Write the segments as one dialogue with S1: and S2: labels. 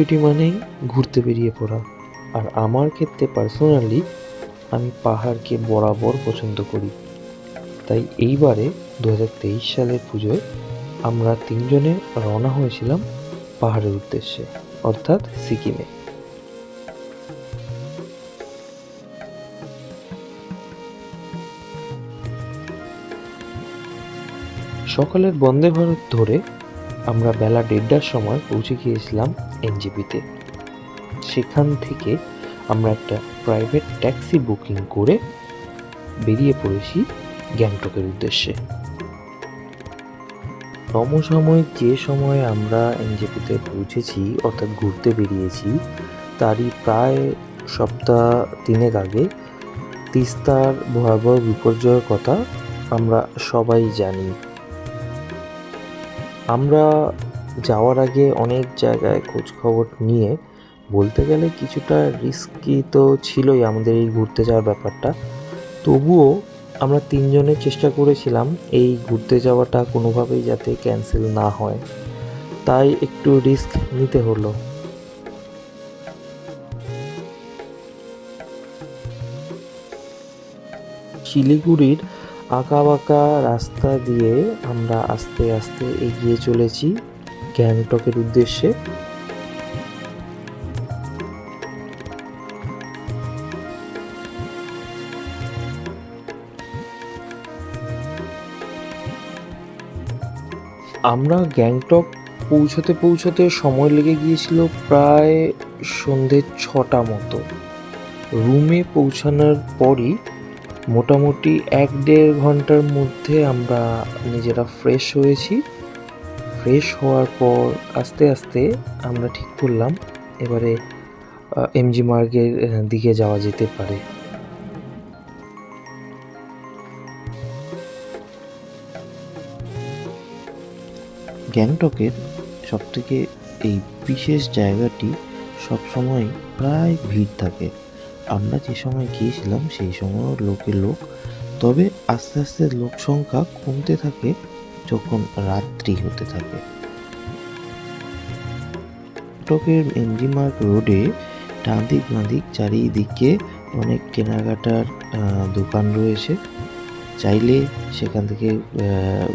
S1: ছুটি মানেই ঘুরতে বেরিয়ে পড়া। আর আমার ক্ষেত্রে পার্সোনালি আমি পাহাড়কে বরাবর পছন্দ করি। তাই এইবারে দু হাজার তেইশ সালের পুজোয় আমরা তিনজনে রওনা হয়েছিলাম পাহাড়ের উদ্দেশ্যে, অর্থাৎ সিকিমে। সকালের বন্দে ভারত ধরে আমরা বেলা দেড়টার সময় পৌঁছে গিয়েছিলাম এনজিপিতে। সেখান থেকে আমরা একটা প্রাইভেট ট্যাক্সি বুকিং করে বেরিয়ে পড়েছি গ্যাংটকের উদ্দেশ্যে। সমসাময়িক যে সময়ে আমরা এনজেপিতে পৌঁছেছি, অর্থাৎ ঘুরতে বেরিয়েছি, তারই প্রায় সপ্তাহ তিনেক আগে তিস্তার ভয়াবহ বিপর্যয়ের কথা আমরা সবাই জানি। আমরা যাওয়ার আগে অনেক জায়গায় খোঁজ খবর নিয়ে বলতে গেলে কিছুটা রিস্কি তো ছিলই আমাদের এই ঘুরতে যাওয়ার ব্যাপারটা। তবুও আমরা তিনজনে চেষ্টা করেছিলাম এই ঘুরতে যাওয়াটা কোনোভাবেই যাতে ক্যান্সেল না হয়। তাই একটু রিস্ক নিতে হলো। শিলিগুড়ির আঁকা বাঁকা রাস্তা দিয়ে আমরা আস্তে আস্তে এগিয়ে চলেছি গ্যাংটকের উদ্দেশ্যে। আমরা গ্যাংটক পৌঁছতে পৌঁছতে সময় লেগে গিয়েছিল প্রায় সন্ধে ছটা মতো। রুমে পৌঁছানোর পরই মোটামুটি এক দেড় ঘণ্টার মধ্যে আমরা নিজেরা ফ্রেশ হয়েছি। ফ্রেশ হওয়ার পর আস্তে আস্তে আমরা ঠিক করলাম, এবারে এমজি মার্গের দিকে যাওয়া যেতে পারে। গ্যাংটকের সবথেকে এই বিশেষ জায়গাটি সবসময় প্রায় ভিড় থাকে। আমরা যে সময় গিয়েছিলাম, সেই সময়ও লোকে লোক। তবে আস্তে আস্তে লোক সংখ্যা কমতে থাকে যখন রাত্রি হতে থাকে। গ্যাংটকের এমজি রোডে ডান দিক চারিদিকে অনেক কেনাকাটার দোকান রয়েছে। চাইলে সেখান থেকে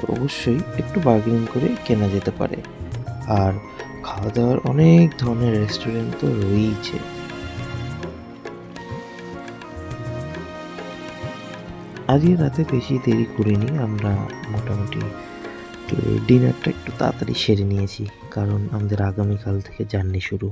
S1: অবশ্যই একটু বার্গেনিং করে কেনা যেতে পারে। আর খাওয়া দাওয়ার অনেক ধরনের রেস্টুরেন্ট তো রয়েইছে। আজকে রাতে বেশি দেরি করিনি, আমরা মোটামুটি ডিনারটা একটু তাড়াতাড়ি সেরে নিয়েছি, কারণ আমাদের আগামীকাল থেকে জার্নি শুরু।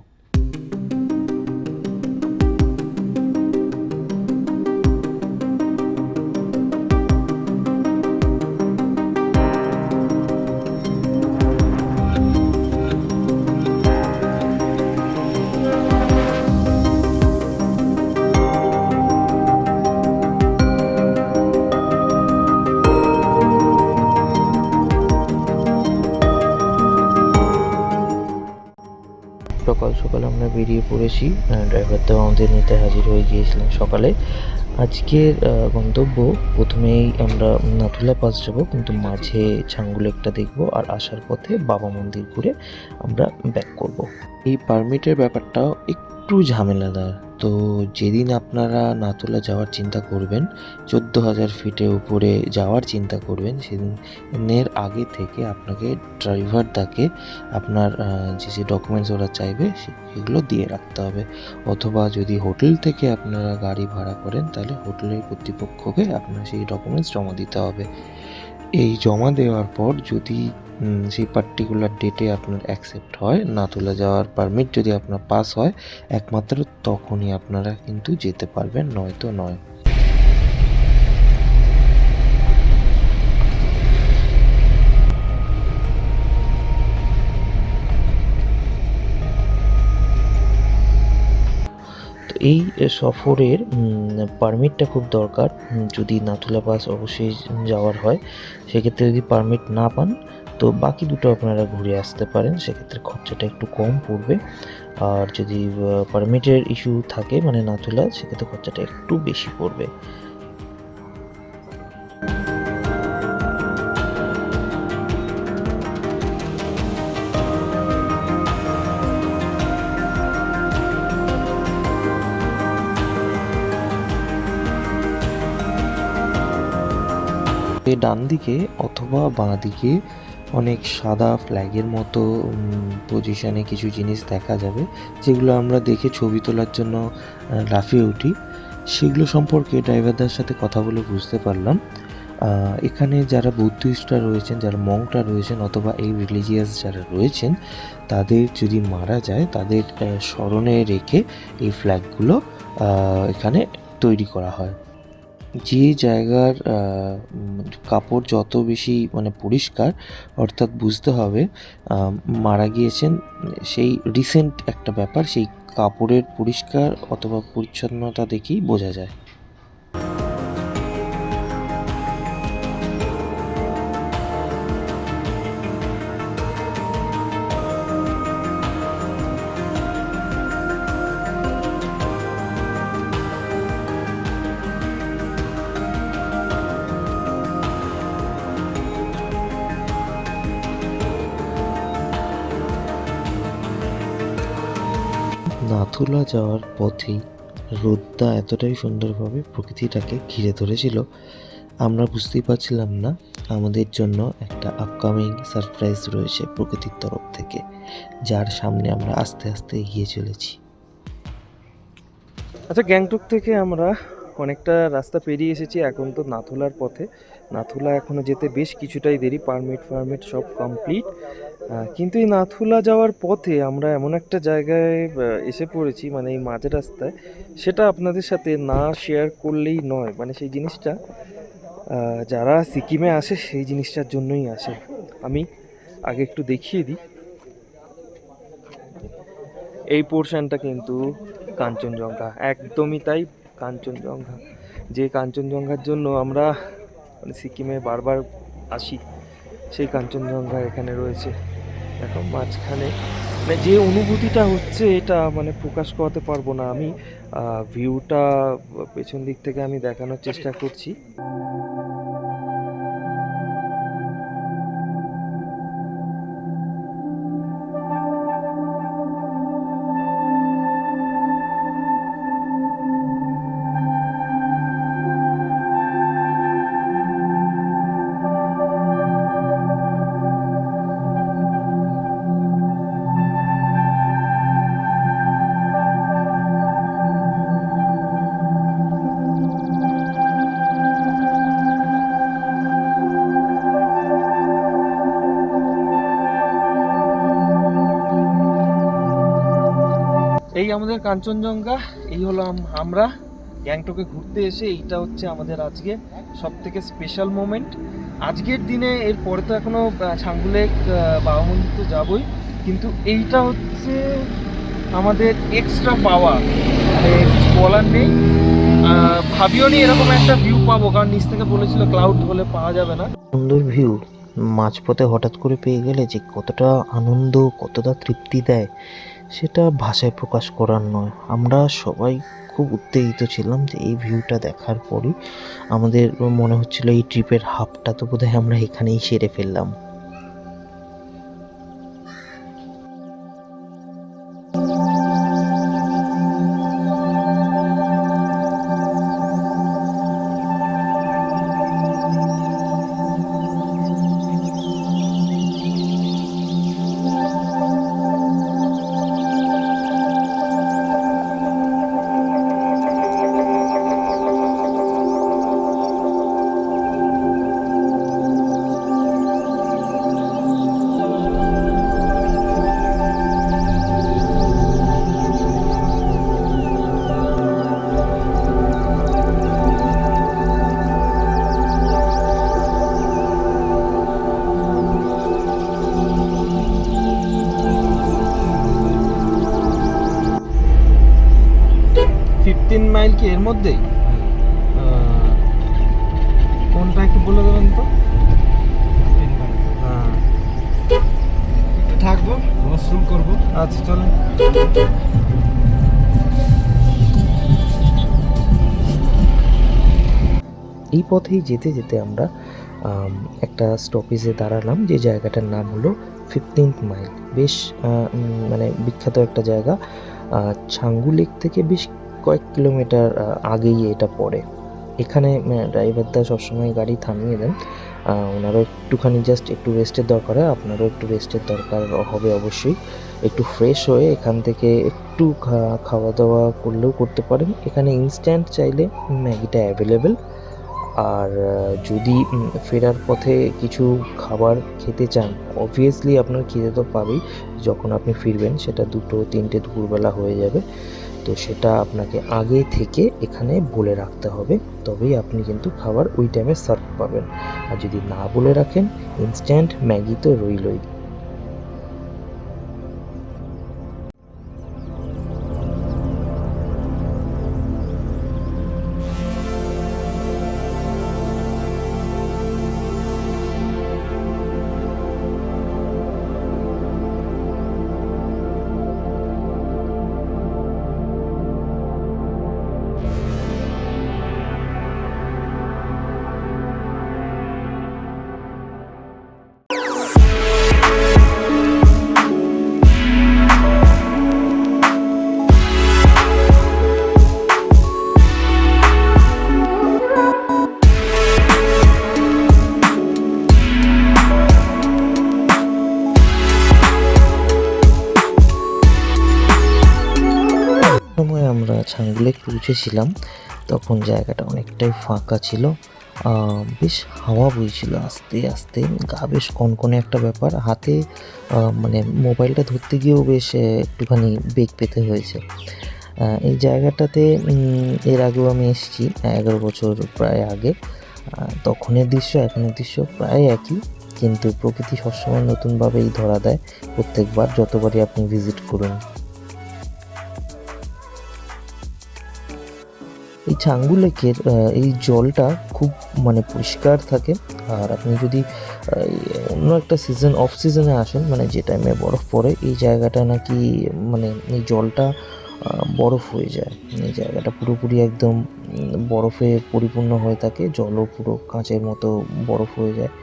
S1: সকাল সকাল আমরা বেরিয়ে পড়েছি। ড্রাইভার তো আমাদের নিতে হাজির হয়ে গিয়েছিলেন সকালে। আজকের গন্তব্য প্রথমেই আমরা নাথুলা পাস যাব, কিন্তু মাঝে ছাঙ্গুলেকটা দেখব আর আসার পথে বাবা মন্দির ঘুরে আমরা ব্যাক করব। এই পারমিটের ব্যাপারটাও একটু ঝামেলাদার। তো যেদিন আপনারা নাতুলা যাওয়ার চিন্তা করবেন, চোদ্দ হাজার ফিটের উপরে যাওয়ার চিন্তা করবেন, সেদিনের আগে থেকে আপনাকে ড্রাইভার তাকে আপনার যে যে ডকুমেন্টস ওরা চাইবে, সেগুলো দিয়ে রাখতে হবে। অথবা যদি হোটেল থেকে আপনারা গাড়ি ভাড়া করেন, তাহলে হোটেলের কর্তৃপক্ষকে আপনার সেই ডকুমেন্টস জমা দিতে হবে। এই জমা দেওয়ার পর যদি সেই পার্টিকুলার ডেটে আপনার অ্যাকসেপ্ট হয়, না তোলা যাওয়ার পারমিট যদি আপনার পাস হয়, একমাত্র তখনই আপনারা কিন্তু যেতে পারবেন, নয়তো নয়। তো এই সফরের পারমিটটা খুব দরকার। যদি নাথুলা পাস অবশ্যই যাওয়ার হয়, সেক্ষেত্রে যদি পারমিট না পান তো বাকি দুটো আপনারা ঘুরে আসতে পারেন, সেক্ষেত্রে খরচাটা একটু কম পড়বে। আর যদি পারমিটের ইস্যু থাকে মানে না তোলা, সেক্ষেত্রে খরচাটা একটু বেশি পড়বে। ডান দিকে অথবা বাঁ দিকে অনেক সাদা ফ্ল্যাগের মতো পজিশানে কিছু জিনিস দেখা যাবে, যেগুলো আমরা দেখে ছবি তোলার জন্য লাফিয়ে উঠি। সেগুলো সম্পর্কে ড্রাইভারদের সাথে কথা বলে বুঝতে পারলাম। এখানে যারা বুদ্ধিস্টরা রয়েছেন, যারা মংটা রয়েছেন, অথবা এই রিলিজিয়াস যারা রয়েছেন, তাদের যদি মারা যায়, তাদের স্মরণে রেখে এই ফ্ল্যাগগুলো এখানে তৈরি করা হয়। যে জায়গার কাপড় যত বেশি মানে পরিষ্কার, অর্থাৎ বুঝতে হবে মারা গিয়েছেন, সেই রিসেন্ট একটা ব্যাপার, সেই কাপড়ের পরিষ্কার অথবা পরিচ্ছন্নতা দেখেই বোঝা যায়। নাথুলা যাওয়ার পথেই রোদটা এতটাই সুন্দরভাবে প্রকৃতিটাকে ঘিরে ধরেছিল, আমরা বুঝতেই পারছিলাম না আমাদের জন্য একটা আপকামিং সারপ্রাইজ রয়েছে প্রকৃতির তরফ থেকে, যার সামনে আমরা আস্তে আস্তে এগিয়ে চলেছি। আচ্ছা গ্যাংটক থেকে আমরা অনেকটা রাস্তা পেরিয়ে এসেছি এখন তো নাথুলার পথে। নাথুলা এখনও যেতে বেশ কিছুটাই দেরি পারমিট ফার্মিট সব কমপ্লিট কিন্তু এই নাথুলা যাওয়ার পথে আমরা এমন একটা জায়গায় এসে পড়েছি মানে এই মাঝের রাস্তায়, সেটা আপনাদের সাথে না শেয়ার করলেই নয়। মানে সেই জিনিসটা যারা সিকিমে আসে, সেই জিনিসটার জন্যই আসে। আমি আগে একটু দেখিয়ে দিই। এই পোর্শনটা কিন্তু কাঞ্চনজঙ্ঘা, একদমই তাই কাঞ্চনজঙ্ঘা। যে কাঞ্চনজঙ্ঘার জন্য আমরা মানে সিকিমে বারবার আসি সেই কাঞ্চনজঙ্ঘা এখানে রয়েছে। দেখো মাঝখানে মানে যে অনুভূতিটা হচ্ছে এটা মানে প্রকাশ করাতে পারব না আমি। ভিউটা পেছন দিক থেকে আমি দেখানোর চেষ্টা করছি। আমাদের কাঞ্চনজঙ্ঘা এই হলো আম- আমরা গ্যাংটকে ঘুরতে এসে এইটা হচ্ছে আমাদের আজকে সব থেকে স্পেশাল মোমেন্ট আজকের দিনে এর পরে তো এখনও আহ, ছাঙ্গুলেক বাবা মন্দির তো যাবই কিন্তু এইটা হচ্ছে আমাদের এক্সট্রা পাওয়া মানে কিছু বলার নেই। ভাবিও নি এরকম একটা ভিউ পাবো কারণ নিচ থেকে বলেছিল ক্লাউড হলে পাওয়া যাবে না। সুন্দর ভিউ মাঝপথে হঠাৎ করে পেয়ে গেলে যে কতটা আনন্দ কতটা তৃপ্তি দেয় সেটা ভাষায় প্রকাশ করার নয়। আমরা সবাই খুব উত্তেজিত ছিলাম যে এই ভিউটা দেখার পরই আমাদের মনে হচ্ছিল এই ট্রিপের হাফটা তো বোধহয় আমরা এখানেই সেরে ফেললাম। পথেই যেতে যেতে আমরা আম, একটা স্টপেজে দাঁড়ালাম যে জায়গাটার নাম হলো ফিফটিন্থ মাইল বেশ মানে বিখ্যাত একটা জায়গা ছাঙ্গু লেক থেকে বেশ কয়েক কিলোমিটার আগেই এটা পড়ে। এখানে ড্রাইভারদা সবসময় গাড়ি থামিয়ে দেন। ওনারও একটুখানি জাস্ট একটু রেস্টের দরকার হয় আপনারও একটু রেস্টের দরকার হবে অবশ্যই। একটু ফ্রেশ হয়ে এখান থেকে একটু খাওয়া দাওয়া করলেও করতে পারেন। এখানে ইনস্ট্যান্ট চাইলে ম্যাগিটা অ্যাভেলেবেল আর যদি ফেরার পথে কিছু খাবার খেতে চান অবভিয়াসলি আপনার খিদে তো পাবেই। যখন আপনি ফিরবেন, সেটা দুটো, তিনটে দুপুরবেলা হয়ে যাবে। তো সেটা আপনাকে আগে থেকে এখানে বলে রাখতে হবে। তবেই আপনি কিন্তু খাবার ওই টাইমে সার্ভ পাবেন। আর যদি না বলে রাখেন ইনস্ট্যান্ট ম্যাগি তো রইলই। ছাঙ্গুলেক পৌঁছেছিলাম তখন জায়গাটা অনেকটাই ফাঁকা ছিল। বেশ হাওয়া বইছিল আস্তে আস্তে, গা বেশ কনকনে একটা ব্যাপার। হাতে মানে মোবাইলটা ধরতে গিয়েও বেশ একটুখানি বেগ পেতে হয়েছে। এই জায়গাটাতে এর আগেও আমি এসেছি, এগারো বছর প্রায় আগে। তখনের দৃশ্য, এখনের দৃশ্য প্রায় একই, কিন্তু প্রকৃতি সবসময় নতুনভাবেই ধরা দেয়। প্রত্যেকবার যতবারই আপনি ভিজিট করুন। এই ছাঙ্গু লেকের এই জলটা খুব মানে পরিষ্কার থাকে। আর আপনি যদি অন্য একটা সিজন অফ সিজনে আসেন মানে যে টাইমে বরফ পড়ে, এই জায়গাটা নাকি মানে এই জলটা বরফ হয়ে যায়। এই জায়গাটা পুরোপুরি একদম বরফে পরিপূর্ণ হয়ে থাকে, জলও পুরো কাঁচের মতো বরফ হয়ে যায়।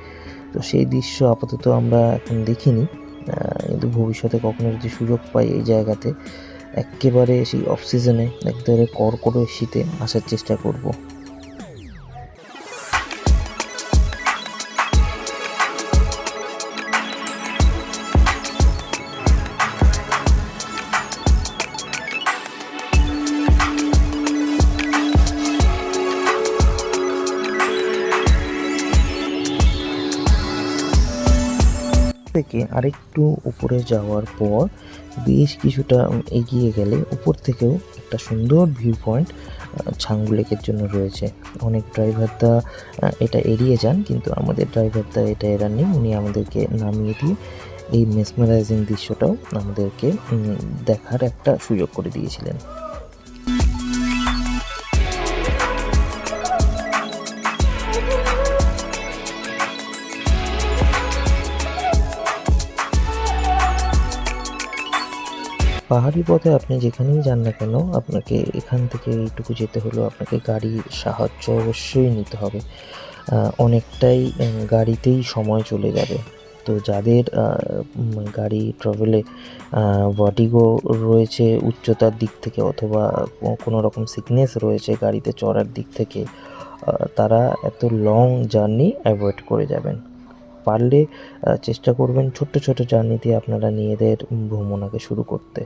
S1: তো সেই দৃশ্য আপাতত আমরা এখন দেখিনি। কিন্তু ভবিষ্যতে কখনো যদি সুযোগ পাই এই জায়গাতে একেবারে সেই অফ সিজনে একেবারে কড়কড়ে শীতে আসার চেষ্টা করব। থেকে আরেকটু উপরে যাওয়ার পর বেশ কিছুটা এগিয়ে গেলে উপর থেকেও একটা সুন্দর ভিউ পয়েন্ট ছাঙ্গু লেকের জন্য রয়েছে। অনেক ড্রাইভারদা এটা এড়িয়ে যান, কিন্তু আমাদের ড্রাইভারদা এটা এড়াননি। উনি আমাদেরকে নামিয়ে দিয়ে এই মেসমারাইজিং দৃশ্যটাও আমাদেরকে দেখার একটা সুযোগ করে দিয়েছিলেন। পাহাড়ি পথে আপনি যেখানেই যান না কেন, আপনাকে এখান থেকে এইটুকু যেতে হলেও আপনাকে গাড়ির সাহায্য অবশ্যই নিতে হবে। অনেকটাই গাড়িতেই সময় চলে যাবে। তো যাদের গাড়ি ট্রাভেলে ভার্টিগো রয়েছে উচ্চতার দিক থেকে অথবা কোনো রকম সিকনেস রয়েছে গাড়িতে চড়ার দিক থেকে তারা এত লং জার্নি অ্যাভয়েড করে যাবেন। পারলে চেষ্টা করবেন ছোট্ট ছোট জার্নি দিয়ে আপনারা নিজেদের ভ্রমণ আগে শুরু করতে।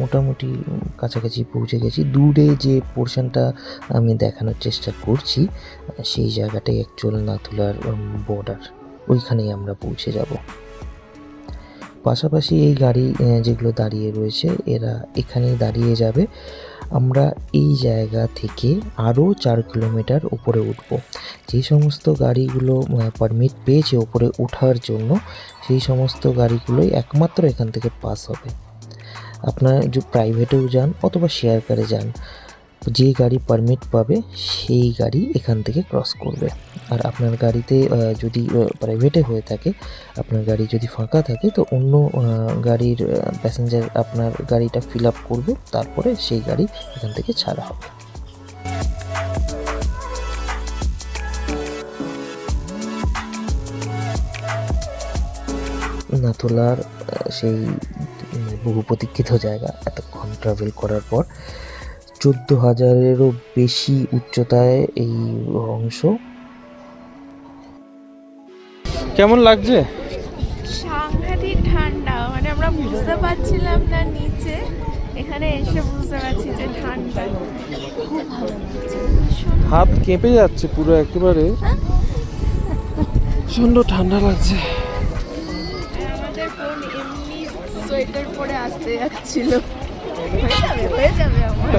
S1: মোটামুটি কাছাকাছি পৌঁছে গেছি। দূরে যে পোর্শনটা আমি দেখানোর চেষ্টা করছি, সেই জায়গাটাই অ্যাকচুয়াল নাথুলার বর্ডার ওইখানেই আমরা পৌঁছে যাব। পাশাপাশি এই গাড়ি যেগুলো দাঁড়িয়ে রয়েছে, এরা এখানেই দাঁড়িয়ে যাবে। আমরা এই জায়গা থেকে আরও চার কিলোমিটার উপরে উঠব। যে সমস্ত গাড়িগুলো পারমিট পেয়েছে উপরে ওঠার জন্য, সেই সমস্ত গাড়িগুলোই একমাত্র এখান থেকে পাস হবে। আপনারা প্রাইভেটেও যান অথবা শেয়ার কারে যান। যে গাড়ি পারমিট পাবে, সেই গাড়ি এখান থেকে ক্রস করবে। আর আপনার গাড়িতে যদি প্রাইভেটে হয়ে থাকে, আপনার গাড়ি যদি ফাঁকা থাকে, তো অন্য গাড়ির প্যাসেঞ্জার আপনার গাড়িটা ফিল আপ করবে, তারপরে সেই গাড়ি এখান থেকে ছাড়া হবে। নাথুলার সেই বহু প্রতীক্ষিত জায়গা। এতক্ষণ ট্রাভেল করার পর চোদ্দ হাজারেরও বেশি উচ্চতায় এই অংশ।
S2: কেমন লাগছে?
S3: সাংঘাতিক ঠান্ডা মানে আমরা বুঝতে পারছিলাম না নিচে। এখানে এসে বুঝতে পারছি যে ঠান্ডা। খুব ভালো
S2: হাত কেঁপে যাচ্ছে পুরো একেবারে। প্রচণ্ড ঠান্ডা লাগছে।
S3: সোয়েটার পরে আসতে যাচ্ছিল। হয়ে যাবে হয়ে যাবে আমার।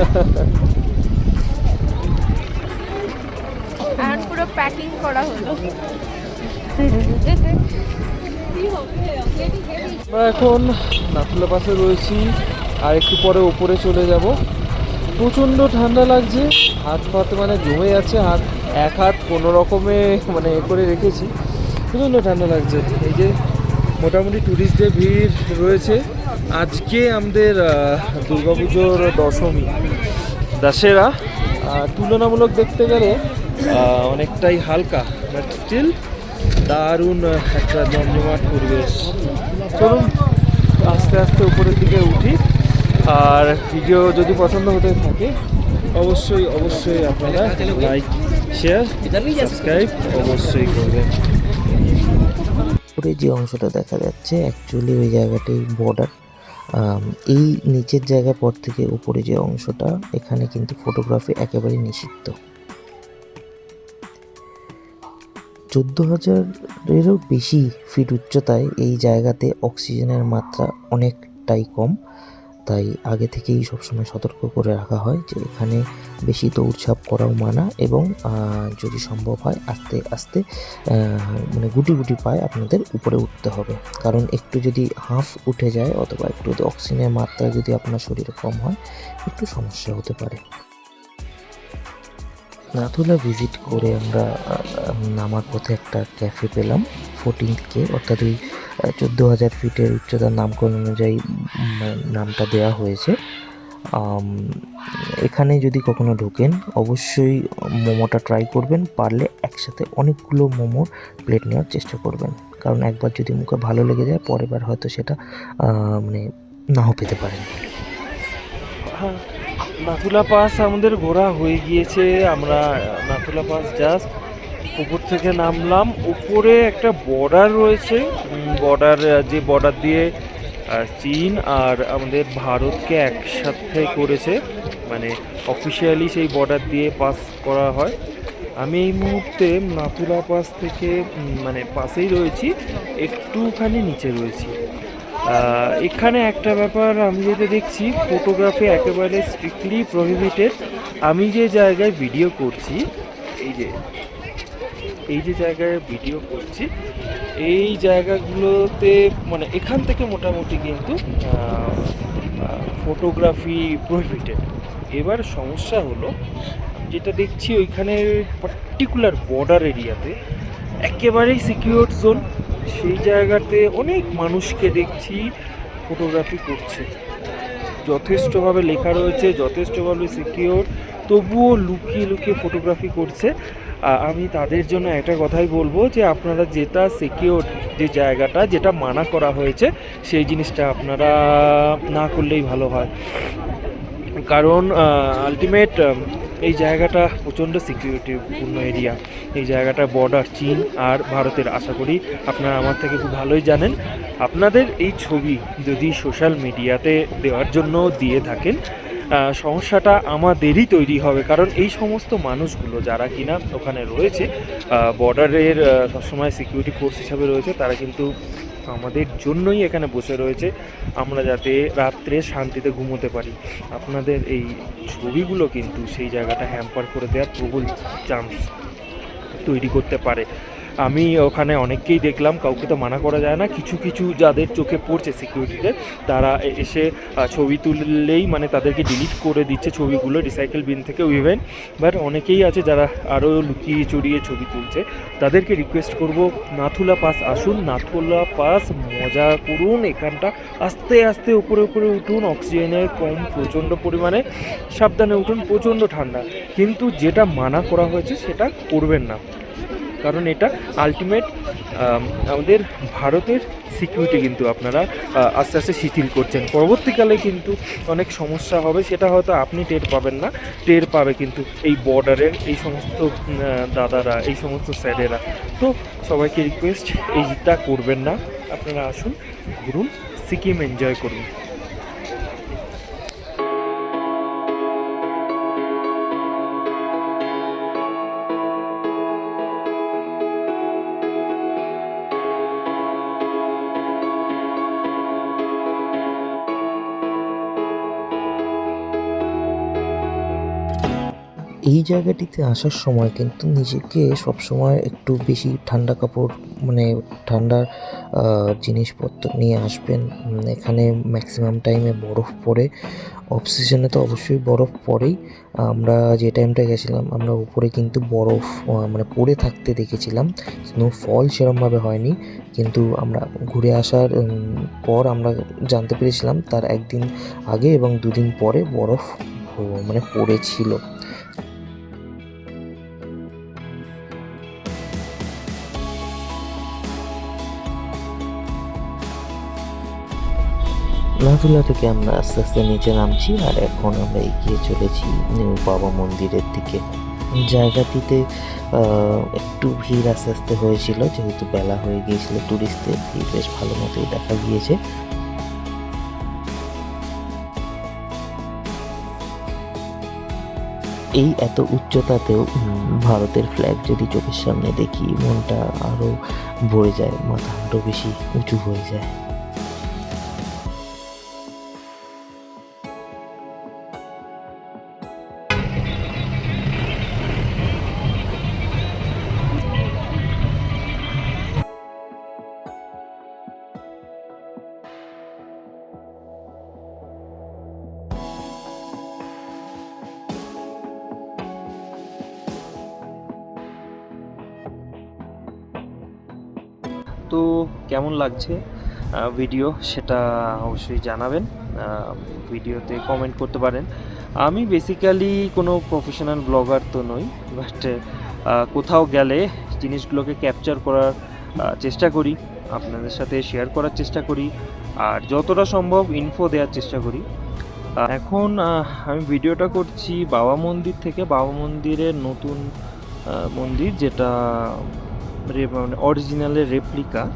S3: এখন পুরো প্যাকিং করা হলো।
S2: এখন নাথুলা পাশে রয়েছি, আর একটু পরে ওপরে চলে যাব। প্রচণ্ড ঠান্ডা লাগছে, হাত ফাত মানে জমে যাচ্ছে, হাত, এক হাত কোনো রকমে মানে এ করে রেখেছি। প্রচণ্ড ঠান্ডা লাগছে। এই যে মোটামুটি ট্যুরিস্টদের ভিড় রয়েছে। আজকে আমাদের দুর্গাপুজোর দশমী। দাসেরা তুলনামূলক দেখতে গেলে অনেকটাই হালকা বাট স্টিল দারুণ একটা জমজমাট পরিবেশ। চলুন আস্তে আস্তে উপরের দিকে উঠি। আর ভিডিও যদি পছন্দ হতে থাকে অবশ্যই অবশ্যই আপনারা লাইক শেয়ার সাবস্ক্রাইব অবশ্যই করবেন।
S1: উপরে যে অংশটা দেখা যাচ্ছে অ্যাকচুয়ালি ওই জায়গাটি বর্ডার এই নিচের জায়গা পর থেকে উপরে যে অংশটা, এখানে কিন্তু ফটোগ্রাফি একেবারে নিষিদ্ধ। চোদ্দ হাজারেরও বেশি ফিট উচ্চতায় এই জায়গাতে অক্সিজেনের মাত্রা অনেকটাই কম। তাই আগে থেকেই সবসময় সতর্ক করে রাখা হয় যে এখানে বেশি দৌড়ঝাঁপ করাও মানা এবং যদি সম্ভব হয় আস্তে আস্তে মানে গুটি গুটি পায়ে আপনাদের উপরে উঠতে হবে। কারণ একটু যদি হাফ উঠে যায় অথবা একটু যদি অক্সিজেনের মাত্রা যদি আপনার শরীরে কম হয়, একটু সমস্যা হতে পারে। নাথুলা ভিজিট করে আমরা নামার পথে একটা ক্যাফে পেলাম, ফোরটিন্থ কে, অর্থাৎ ওই চোদ্দ হাজার ফিটের উচ্চতার নামকরণ অনুযায়ী নামটা দেওয়া হয়েছে। এখানে যদি কখনো ঢোকেন, অবশ্যই মোমোটা ট্রাই করবেন, পারলে একসাথে অনেকগুলো মোমো প্লেট নেওয়ার চেষ্টা করবেন। কারণ একবার যদি মুখে ভালো লেগে যায়, পরের বার হয়তো সেটা মানে নাও পেতে পারেন।
S2: নাথুলা পাস আমাদের ঘোরা হয়ে গিয়েছে। আমরা নাথুলা পাস জাস্ট উপর থেকে নামলাম। উপরে একটা বর্ডার রয়েছে। বর্ডার যে বর্ডার দিয়ে চীন আর আমাদের ভারতকে একসাথে করেছে। মানে অফিসিয়ালি সেই বর্ডার দিয়ে পাস করা হয়। আমি এই মুহূর্তে নাথুলা পাস থেকে মানে পাশেই রয়েছি। একটুখানি নিচে রয়েছি। এখানে একটা ব্যাপার আমি যেটা দেখছি ফটোগ্রাফি একেবারে স্ট্রিক্টলি প্রহিবিটেড আমি যে জায়গায় ভিডিও করছি, এই যে এই যে জায়গায় ভিডিও করছি, এই জায়গাগুলোতে মানে এখান থেকে মোটামুটি কিন্তু ফটোগ্রাফি প্রহিবিটেড এবার সমস্যা হলো যেটা দেখছি ওইখানে পার্টিকুলার বর্ডার এরিয়াতে একেবারেই সিকিউর জোন সেই জায়গাতে অনেক মানুষকে দেখছি ফটোগ্রাফি করছে। যথেষ্টভাবে লেখা রয়েছে, যথেষ্টভাবে সিকিওর তবুও লুকিয়ে লুকিয়ে ফটোগ্রাফি করছে। আমি তাদের জন্য একটা কথাই বলব যে আপনারা যেটা সিকিওর যে জায়গাটা যেটা মানা করা হয়েছে, সেই জিনিসটা আপনারা না করলেই ভালো হয়। কারণ আলটিমেট এই জায়গাটা প্রচণ্ড সিকিউরিটিপূর্ণ এরিয়া এই জায়গাটা বর্ডার চীন আর ভারতের। আশা করি আপনারা আমার থেকে খুব ভালোই জানেন। আপনাদের এই ছবি যদি সোশ্যাল মিডিয়াতে দেওয়ার জন্য দিয়ে থাকেন সমস্যাটা আমাদেরই তৈরি হবে। কারণ এই সমস্ত মানুষগুলো যারা কিনা ওখানে রয়েছে বর্ডারের সবসময় সিকিউরিটি ফোর্স হিসাবে রয়েছে, তারা কিন্তু আমাদের জন্যই এখানে বসে রয়েছে। আমরা যাতে রাত্রে শান্তিতে ঘুমোতে পারি। আপনাদের এই ছবিগুলো কিন্তু সেই জায়গাটা হ্যাম্পার করে দেওয়ার প্রবল চান্স তৈরি করতে পারে। আমি ওখানে অনেককেই দেখলাম, কাউকে তো মানা করা যায় না। কিছু কিছু যাদের চোখে পড়ছে সিকিউরিটিতে তারা এসে ছবি তুললেই মানে তাদেরকে ডিলিট করে দিচ্ছে ছবিগুলো রিসাইকেল বিন থেকে ইভেন বাট অনেকেই আছে যারা আরও লুকিয়ে চড়িয়ে ছবি তুলছে। তাদেরকে রিকোয়েস্ট করব, নাথুলা পাস আসুন, নাথুলা পাস মজা করুন, এখানটা আস্তে আস্তে উপরে উপরে উঠুন অক্সিজেনের কম, প্রচণ্ড পরিমাণে, সাবধানে উঠুন, প্রচণ্ড ঠান্ডা। কিন্তু যেটা মানা করা হয়েছে সেটা করবেন না। কারণ এটা আলটিমেট আমাদের ভারতের সিকিউরিটি কিন্তু আপনারা আস্তে আস্তে শিথিল করছেন। পরবর্তীকালে কিন্তু অনেক সমস্যা হবে, সেটা হয়তো আপনি টের পাবেন না। টের পাবে কিন্তু এই বর্ডারের এই সমস্ত দাদারা, এই সমস্ত স্যারেরা তো সবাইকে রিকোয়েস্ট এইটা করবেন না। আপনারা আসুন, ঘুরুন, সিকিম এনজয় করুন।
S1: এই জায়গাটিতে আসার সময় কিন্তু নিজেকে সবসময় একটু বেশি ঠান্ডা কাপড় মানে ঠান্ডার আহ, জিনিসপত্র নিয়ে আসবেন। এখানে ম্যাক্সিমাম টাইমে বরফ পড়ে। অফ সিজনে তো অবশ্যই বরফ পড়েই। আমরা যে টাইমটা গেছিলাম আমরা উপরে কিন্তু বরফ মানে পড়ে থাকতে দেখেছিলাম। স্নোফল সেরমভাবে হয়নি। কিন্তু আমরা ঘুরে আসার পর আমরা জানতে পেরেছিলাম তার একদিন আগে এবং দুদিন পরে বরফ মানে পড়েছিল। নাথুলা থেকে আমরা আস্তে আস্তে নিচে নামছি আর এখন আমরা এগিয়ে চলেছি নিউ বাবা মন্দিরের দিকে। জায়গাটিতে একটু ভিড় আস্তে আস্তে হয়েছিল, যেহেতু বেলা হয়ে গিয়েছিল টুরিস্টদের ভিড় বেশ ভালো মতোই দেখা গিয়েছে। এই এত উচ্চতাতেও ভারতের ফ্ল্যাগ যদি চোখের সামনে দেখি, মনটা আরও ভরে যায়, মাথা আরও বেশি উঁচু হয়ে যায়।
S2: কেমন লাগছে ভিডিও সেটা অবশ্যই জানাবেন ভিডিওতে কমেন্ট করতে পারেন। আমি বেসিক্যালি কোনো প্রফেশনাল ব্লগার তো নই বাট কোথাও গেলে জিনিসগুলোকে ক্যাপচার করার চেষ্টা করি, আপনাদের সাথে শেয়ার করার চেষ্টা করি, আর যতটা সম্ভব ইনফো দেওয়ার চেষ্টা করি। এখন আমি ভিডিওটা করছি বাবা মন্দির থেকে। বাবা মন্দিরের নতুন মন্দির যেটা, রে- মানে অরিজিনালের রেপ্লিকা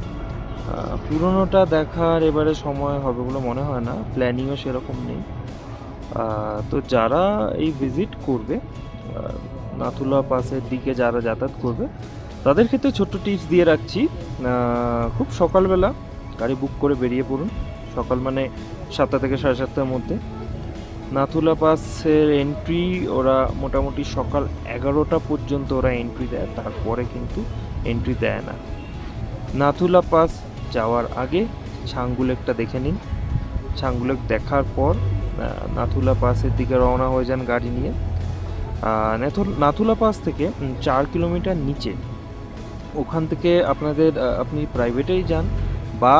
S2: পুরোনোটা দেখার এবারে সময় হবে বলে মনে হয় না। প্ল্যানিংও সেরকম নেই। তো যারা এই ভিজিট করবে নাথুলা পাসের দিকে যারা যাতায়াত করবে, তাদের ক্ষেত্রে ছোট্ট টিপস দিয়ে রাখছি। খুব সকালবেলা গাড়ি বুক করে বেরিয়ে পড়ুন। সকাল মানে সাতটা থেকে সাড়ে সাতটার মধ্যে। নাথুলা পাসের এন্ট্রি ওরা মোটামুটি সকাল এগারোটা পর্যন্ত ওরা এন্ট্রি দেয়। তারপরে কিন্তু এন্ট্রি দেয় না। নাথুলা পাস যাওয়ার আগে ছাঙ্গুলেকটা দেখে নিন। ছাঙ্গুলেক দেখার পর নাথুলা পাসের দিকে রওনা হয়ে যান গাড়ি নিয়ে। নাথুলা পাস থেকে চার কিলোমিটার নিচে। ওখান থেকে আপনাদের আপনি প্রাইভেটেই যান বা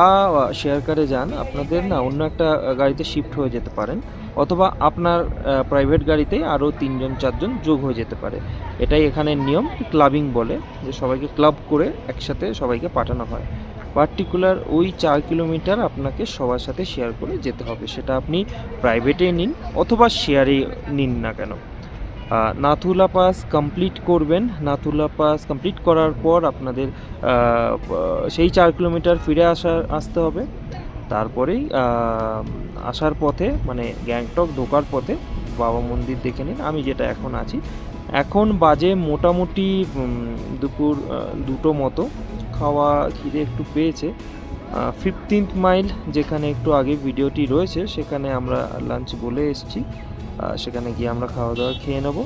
S2: শেয়ার কারে যান, আপনাদের না অন্য একটা গাড়িতে শিফট হয়ে যেতে পারেন। অথবা আপনার প্রাইভেট গাড়িতেই আরও তিনজন, চারজন যোগ হয়ে যেতে পারে। এটাই এখানের নিয়ম, ক্লাবিং বলে, যে সবাইকে ক্লাব করে একসাথে সবাইকে পাঠানো হয়। পার্টিকুলার ওই চার কিলোমিটার আপনাকে সবার সাথে শেয়ার করে যেতে হবে। সেটা আপনি প্রাইভেটে নিন অথবা শেয়ারে নিন না কেন। নাথুলা পাস কমপ্লিট করবেন। নাথুলা পাস কমপ্লিট করার পর আপনাদের সেই চার কিলোমিটার ফিরে আসার, আসতে হবে। তারপরেই আসার পথে মানে গ্যাংটক ঢোকার পথে বাবা মন্দির দেখে নিন। আমি যেটা এখন আছি। এখন বাজে মোটামুটি দুপুর দুটো মতো। খাওয়া খিদে একটু পেয়েছে। ফিফটিন্থ মাইল যেখানে একটু আগে ভিডিওটি রয়েছে, সেখানে আমরা লাঞ্চ বলে এসেছি। সেখানে গিয়ে আমরা খাওয়া দাওয়া খেয়ে নেব।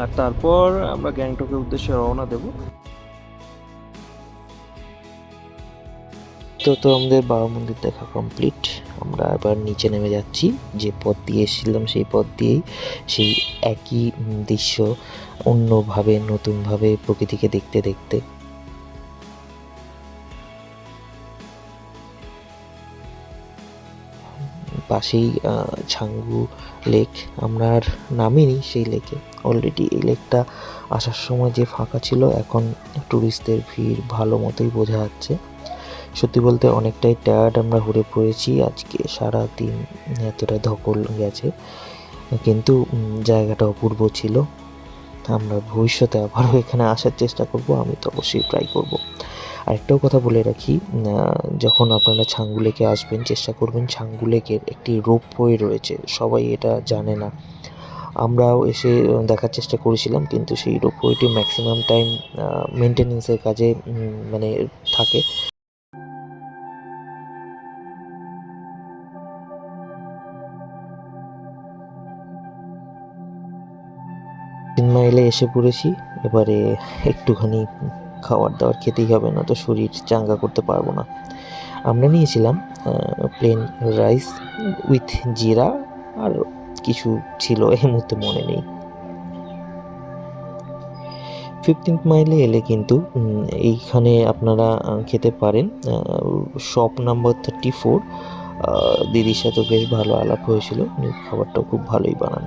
S2: আর তারপর আমরা গ্যাংটকের উদ্দেশ্যে রওনা দেব।
S1: তো তো আমাদের বাবা মন্দির দেখা কমপ্লিট আমরা এবার নিচে নেমে যাচ্ছি। যে পথ দিয়ে এসেছিলাম, সেই পথ দিয়েই সেই একই দৃশ্য অন্যভাবে, নতুনভাবে প্রকৃতিকে দেখতে দেখতে। পাশেই ছাঙ্গু লেক, আমরা আর নামিনি সেই লেকে। অলরেডি এই লেকটা আসার সময় যে ফাঁকা ছিল, এখন ট্যুরিস্টদের ভিড় ভালো মতোই বোঝা যাচ্ছে। সত্যি বলতে অনেকটাই টায়ার্ড আমরা ঘুরে পড়েছি। আজকে সারা দিন এতটা ধকল গেছে। কিন্তু জায়গাটা অপূর্ব ছিল। আমরা ভবিষ্যতে আবারও এখানে আসার চেষ্টা করব। আমি তো অবশ্যই ট্রাই করব। আরেকটাও কথা বলে রাখি যখন আপনারা ছাঙ্গু লেকে আসবেন, চেষ্টা করবেন ছাঙ্গু লেকের একটি রোপওয়ে রয়েছে, সবাই এটা জানে না। আমরাও এসে দেখার চেষ্টা করেছিলাম, কিন্তু সেই রোপওয়েটি ম্যাক্সিমাম টাইম মেনটেনেন্সের কাজে মানে থাকে। তিন মাইলে এসে পড়েছি, এবারে একটুখানি খাবার দাবার খেতেই হবে, না তো শরীর চাঙ্গা করতে পারব না। আমরা নিয়েছিলাম প্লেন রাইস উইথ জিরা, আর কিছু ছিল এই মুহূর্তে মনে নেই। ফিফটিন্থ মাইলে এলে কিন্তু এইখানে আপনারা খেতে পারেন শপ নাম্বার থার্টি ফোর দিদির সাথে বেশ ভালো আলাপ হয়েছিল খাবারটাও খুব ভালোই বানান।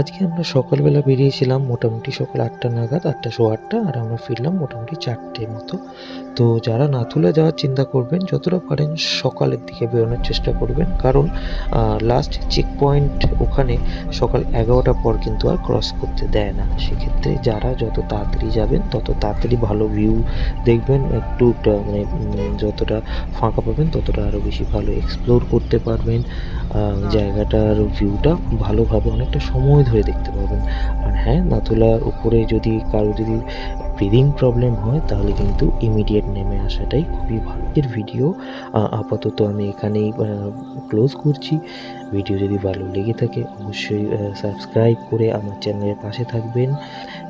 S1: আজকে আমরা সকালবেলা বেরিয়েছিলাম মোটামুটি সকাল আটটা নাগাদ, আটটা শো আটটা, আর আমরা ফিরলাম মোটামুটি চারটে মতো। তো যারা নাথুলা যাওয়ার চিন্তা করবেন, যতটা পারেন সকালের দিকে বেরোনোর চেষ্টা করবেন। কারণ লাস্ট চেক পয়েন্ট ওখানে সকাল এগারোটার পর কিন্তু আর ক্রস করতে দেয় না। সেক্ষেত্রে যারা যত তাড়াতাড়ি যাবেন, তত তাড়াতাড়ি ভালো ভিউ দেখবেন, একটু মানে যতটা ফাঁকা পাবেন, ততটা আরও বেশি ভালো এক্সপ্লোর করতে পারবেন। জায়গাটার ভিউটা ভালোভাবে অনেকটা সময় ধরে দেখতে পাবেন আর হ্যাঁ নাথুলার উপরে যদি কারও যদি ব্রিদিং প্রবলেম হয়, তাহলে কিন্তু ইমিডিয়েট নেমে আসাটাই খুবই ভালো। এর ভিডিও আপাতত আমি এখানেই ক্লোজ করছি। ভিডিও যদি ভালো লেগে থাকে, অবশ্যই সাবস্ক্রাইব করে আমার চ্যানেলের পাশে থাকবেন।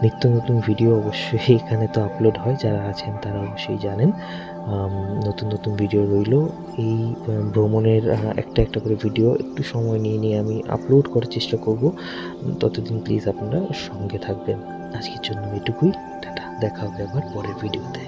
S1: নিত্য নতুন ভিডিও অবশ্যই এখানে তো আপলোড হয়, যারা আছেন তারা অবশ্যই জানেন। নতুন নতুন ভিডিও রইল। এই ভ্রমণের একটা একটা করে ভিডিও একটু সময় নিয়ে নিয়ে আমি আপলোড করার চেষ্টা করব। ততদিন প্লিজ আপনারা সঙ্গে থাকবেন। আজকের জন্য এটুকুই। টাটা। দেখা হবে আবার পরের ভিডিওতে।